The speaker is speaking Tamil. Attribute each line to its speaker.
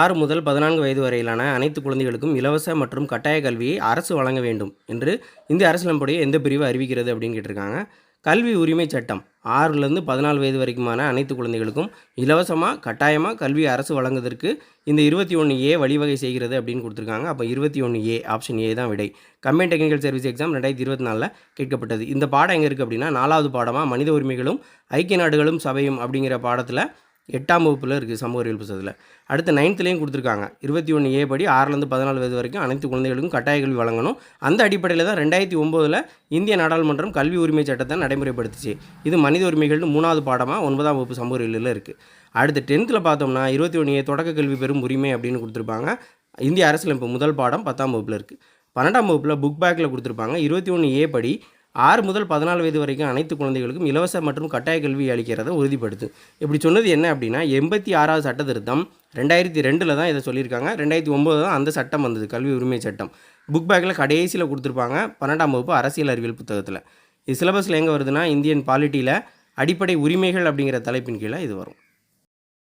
Speaker 1: ஆறு முதல் பதினான்கு வயது வரையிலான அனைத்து குழந்தைகளுக்கும் இலவச மற்றும் கட்டாய கல்வியை அரசு வழங்க வேண்டும் என்று இந்திய அரசியலமைப்புடைய எந்த பிரிவு அறிவிக்கிறது அப்படின்னு கேட்டிருக்காங்க. கல்வி உரிமை சட்டம். ஆறுலேருந்து பதினாலு வயது வரைக்குமான அனைத்து குழந்தைகளுக்கும் இலவசமாக கட்டாயமாக கல்வி அரசு வழங்குவதற்கு இந்த இருபத்தி ஒன்று ஏ வழிவகை செய்கிறது அப்படின்னு கொடுத்துருக்காங்க. அப்போ இருபத்தி ஒன்று ஏ ஆப்ஷன் ஏ தான் விடை. கம்பைன் டெக்னிக்கல் சர்வீஸ் எக்ஸாம் ரெண்டாயிரத்தி இருபத்தி நாலில் கேட்கப்பட்டது. இந்த பாடம் எங்கே இருக்குது அப்படின்னா நாலாவது பாடமாக மனித உரிமைகளும் ஐக்கிய நாடுகளும் சபையும் அப்படிங்கிற பாடத்தில் எட்டாம் வகுப்பில் இருக்குது சமூக அறிவியல் புத்தகத்தில். அடுத்து நைன்த்துலேயும் கொடுத்துருக்காங்க. இருபத்தி ஒன்று ஏ படி ஆறுலேருந்து பதினாலு வயது வரைக்கும் அனைத்து குழந்தைகளுக்கும் கட்டாய கல்வி வழங்கணும். அந்த அடிப்படையில் தான் ரெண்டாயிரத்தி ஒம்போதில் இந்திய நாடாளுமன்றம் கல்வி உரிமை சட்டத்தை நடைமுறைப்படுத்துச்சு. இது மனித உரிமைகள்னு மூணாவது பாடமாக ஒன்பதாம் வகுப்பு சமூக அறிவியலில் இருக்குது அடுத்து டென்த்தில் பார்த்தோம்னா இருபத்தி ஒன்று ஏ தொடக்க கல்வி பெறும் உரிமை அப்படின்னு கொடுத்துருப்பாங்க. இந்திய அரசியலமைப்பு முதல் பாடம் பத்தாம் வகுப்பில் இருக்குது பன்னெண்டாம் வகுப்பில் புக் பேக்கில் கொடுத்துருப்பாங்க. இருபத்தி ஒன்று ஏ படி ஆறு முதல் பதினாலு வயது வரைக்கும் அனைத்து குழந்தைகளுக்கும் இலவச மற்றும் கட்டாய கல்வி அளிக்கிறதை உறுதிப்படுத்தும் இப்படி சொன்னது என்ன அப்படின்னா எண்பத்தி ஆறாவது சட்ட திருத்தம் ரெண்டாயிரத்தி ரெண்டில் தான் இதை சொல்லியிருக்காங்க. ரெண்டாயிரத்தி ஒம்பது தான் அந்த சட்டம் வந்தது கல்வி உரிமை சட்டம். புக் பேக்கில் கடைசியில் கொடுத்துருப்பாங்க பன்னெண்டாம் வகுப்பு அரசியல் அறிவியல் புத்தகத்தில். இது சிலபஸில் எங்கே வருதுன்னா இந்தியன் பாலிட்டியில் அடிப்படை உரிமைகள் அப்படிங்கிற தலைப்பின் கீழே இது வரும்.